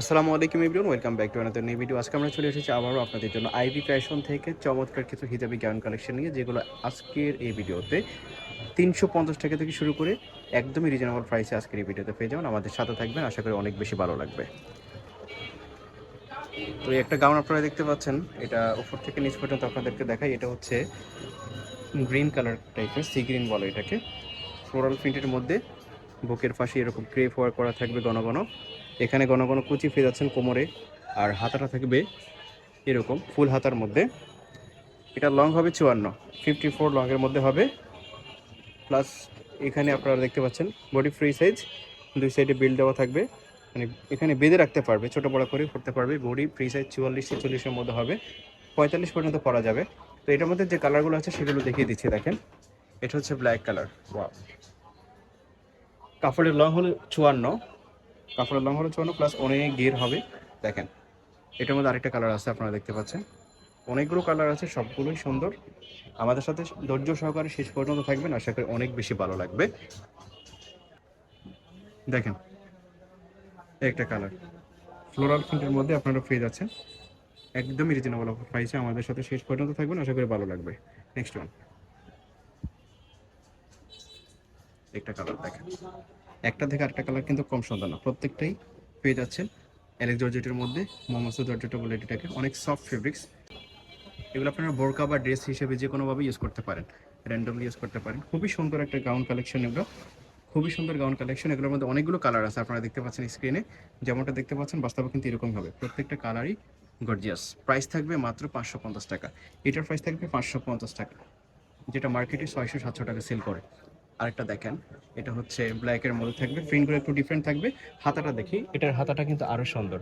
আসসালামু আলাইকুম ইবরুন welcome back to another new video আজকে আমরা চলে এসেছি আবারও আপনাদের জন্য আইবি ফ্যাশন থেকে চমৎকার কিছু হিজাবি গাউন কালেকশন নিয়ে, যেগুলো আজকের এই ভিডিওতে তিনশো পঞ্চাশ টাকা থেকে শুরু করে একদমই রিজনেবল প্রাইসে আজকের এই ভিডিওতে পেয়ে যাবেন। আমাদের সাথে থাকবেন, আশা করি অনেক বেশি ভালো লাগবে। তো এই একটা গাউন আপনারা দেখতে পাচ্ছেন, এটা উপর থেকে নিচ পর্যন্ত আপনাদেরকে দেখাই। এটা হচ্ছে গ্রিন কালার টাইপের সি গ্রিন বলে এটাকে। ফ্লোরাল প্রিন্টের মধ্যে বুকের পাশে এরকম ক্রেপ ওয়ার করা থাকবে ঘন ঘন। এখানে ঘন ঘন কুচি পেয়ে যাচ্ছেন কোমরে, আর হাতাটা থাকবে এরকম, ফুল হাতার মধ্যে। এটা লং হবে চুয়ান্ন ফিফটি ফোর লংয়ের মধ্যে হবে। প্লাস এখানে আপনারা দেখতে পাচ্ছেন বডি ফ্রি সাইজ দুই সাইডে বিল দেওয়া থাকবে। মানে এখানে বেঁধে রাখতে পারবে, ছোটো বড়ো করে করতে পারবে। বডি ফ্রি সাইজ চুয়াল্লিশ ছেচল্লিশের মধ্যে হবে, পঁয়তাল্লিশ পর্যন্ত পরা যাবে। তো এটার মধ্যে যে কালারগুলো আছে সেগুলো দেখিয়ে দিচ্ছি, দেখেন। এটা হচ্ছে ব্ল্যাক কালার কাপড়ের লং হলো চুয়ান্ন কাপড়ের লং হলো চুয়ান্ন প্লাস অনেক গির হবে। দেখেন, এটার মধ্যে আরেকটা কালার আছে, আপনারা দেখতে পাচ্ছেন। অনেকগুলো কালার আছে, সবগুলোই সুন্দর। আমাদের সাথে ধৈর্য সহকারে শেষ পর্যন্ত থাকবেন, আশা করি অনেক বেশি ভালো লাগবে। দেখেন, একটা কালার ফ্লোরাল প্রিন্টের মধ্যে আপনারা পেয়ে যাচ্ছেন। একদমই রিজনেবল অফার প্রাইসে আমাদের সাথে শেষ পর্যন্ত থাকবেন, আশা করি ভালো লাগবে। নেক্সট ওয়ান একটা কালার দেখেন। একটা থেকে আরেকটা কালার কিন্তু কম সুন্দর না। প্রত্যেকটাই পেয়ে যাচ্ছেন অ্যালেক্স জর্জেটের মধ্যে মোহাম্মদ জর্জেটা বলে এটাকে। অনেক সফট ফেব্রিক্স এগুলো আপনারা বোরকা বা ড্রেস হিসেবে যে কোনোভাবে ইউজ করতে পারেন। র্যান্ডমলি ইউজ করতে পারেন। খুবই সুন্দর একটা গাউন কালেকশন এগুলো। খুবই সুন্দর গাউন কালেকশন এগুলোর মধ্যে অনেকগুলো কালার আছে আপনারা দেখতে পাচ্ছেন স্ক্রিনে যেমনটা দেখতে পাচ্ছেন, বাস্তবে কিন্তু এরকম হবে। প্রত্যেকটা কালারই গর্জিয়াস প্রাইস থাকবে মাত্র পাঁচশো পঞ্চাশ টাকা। এটার প্রাইস থাকবে পাঁচশো পঞ্চাশ টাকা। যেটা মার্কেটে ছয়শো সাতশো টাকা সেল করে। আরেকটা দেখেন। এটা হচ্ছে ব্ল্যাকের মধ্যে থাকবে। প্রিন্টগুলো একটু ডিফারেন্ট থাকবে। হাতাটা দেখি। এটার হাতাটা কিন্তু আরও সুন্দর।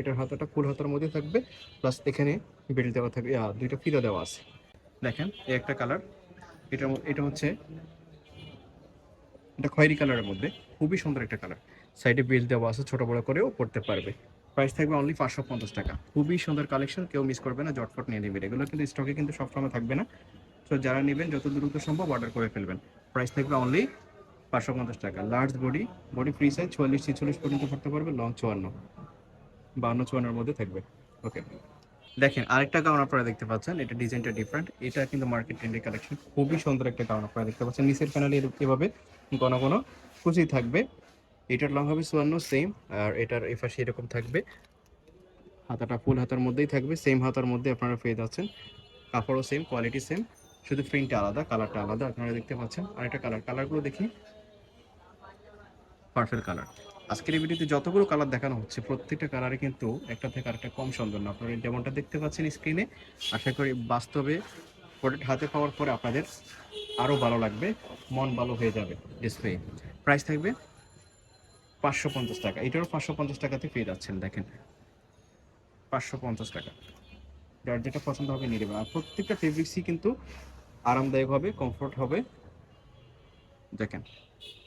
এটার হাতাটা ফুল হাতার মধ্যে থাকবে। প্লাস এখানে বেল্ট দেওয়া থাকবে। দুইটা ফিতা দেওয়া আছে। দেখেন এই একটা কালার এটা এটা হচ্ছে এটা খয়েরি কালারের মধ্যে। খুবই সুন্দর একটা কালার সাইডে বেল্ট দেওয়া আছে ছোট বড় করেও পড়তে পারবে। প্রাইস থাকবে অনলি পাঁচশো পঞ্চাশ টাকা। খুবই সুন্দর কালেকশন কেউ মিস করবে না জটফট নিয়ে নেবেন এগুলো কিন্তু স্টকে কিন্তু সবসময় থাকবে না। তো যারা নেবেন যত দ্রুত সম্ভব অর্ডার করে ফেলবেন। প্রাইস থাকবে অনলি পাঁচশো পঞ্চাশ টাকা। Large body body free size চুয়াল্লিশ, ছিচল্লিশ পর্যন্ত পড়তে পারবে লং চুয়ান্ন। বান্ন, চুয়ান্নর মধ্যে থাকবে। ওকে দেখেন, আরেকটা গাউন আপনারা দেখতে পাচ্ছেন, এটা ডিজাইনটা ডিফারেন্ট এটা কিন্তু মার্কেট ট্রেন্ডের কালেকশন খুবই সুন্দর একটা গাউন আপনারা দেখতে পাচ্ছেন। নিচের প্যানেলে এভাবে ঘন ঘন কুচি থাকবে। এটার লং হবে চুয়ান্ন সেম আর এটার এপাশে এরকম থাকবে। হাতাটা ফুল হাতার মধ্যেই থাকবে। সেম হাতার মধ্যে আপনারা পেয়ে যাচ্ছেন। কাপড়ও সেম কোয়ালিটি সেম শুধু প্রিন্টটা আলাদা কালারটা আলাদা আপনারা দেখতে পাচ্ছেন। আর একটা কালার কালারগুলো দেখি। Perfect colour. আজকের এই ভিডিওতে যতগুলো কালার দেখানো হচ্ছে, প্রত্যেকটা কালারে কিন্তু একটা থেকে আরেকটা কম সুন্দর না আপনারা যেমনটা দেখতে পাচ্ছেন স্ক্রিনে আশা করি বাস্তবে প্রোডাক্ট হাতে পাওয়ার পরে আপনাদের আরও ভালো লাগবে, মন ভালো হয়ে যাবে ডিসপ্লে প্রাইস থাকবে পাঁচশো পঞ্চাশ টাকা। এটারও পাঁচশো পঞ্চাশ টাকাতে পেয়ে যাচ্ছেন, দেখেন। পাঁচশো পঞ্চাশ টাকা। যার যেটা পছন্দ হবে নিয়ে নেবেন। আর প্রত্যেকটা ফেব্রিক্সই কিন্তু আরামদায়ক হবে কমফোর্ট হবে। দেখেন।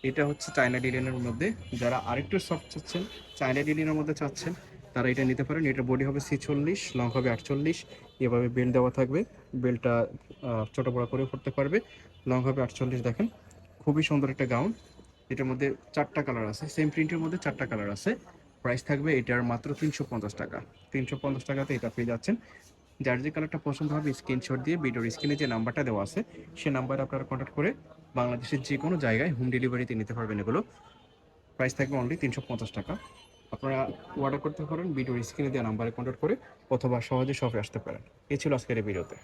এটা হচ্ছে চায়না ডিলিনের মধ্যে। যারা আরেকটু সফট চাচ্ছেন, চায়না ডিলিনের মধ্যে চাচ্ছেন, তারা এটা নিতে পারেন। এটার বডি হবে ছিচল্লিশ লং হবে আটচল্লিশ। এভাবে বেল্ট দেওয়া থাকবে। বেল্টটা ছোটো বড়ো করে পড়তে পারবে। লং হবে আটচল্লিশ, দেখেন। খুবই সুন্দর একটা গাউন এটার মধ্যে চারটা কালার আছে। সেম প্রিন্টের মধ্যে চারটা কালার আছে। প্রাইস থাকবে এটার মাত্র তিনশো পঞ্চাশ টাকা। তিনশো পঞ্চাশ টাকাতে এটা পেয়ে যাচ্ছেন। যার যে কালারটা পছন্দ হবে স্ক্রিনশট দিয়ে ভিডিওর স্ক্রিনে যে নাম্বারটা দেওয়া আছে, সে নাম্বারে আপনারা কন্ট্যাক্ট করে বাংলাদেশের যে কোনো জায়গায় হোম ডেলিভারিতে নিতে পারবেন এগুলো। প্রাইস থাকবে অনলি তিনশো পঞ্চাশ টাকা। আপনারা অর্ডার করতে পারেন ভিডিওর স্ক্রিনে দেওয়া নাম্বারে কন্ট্যাক্ট করে, অথবা সহজে শপে আসতে পারেন। এ ছিল আজকের ভিডিওতে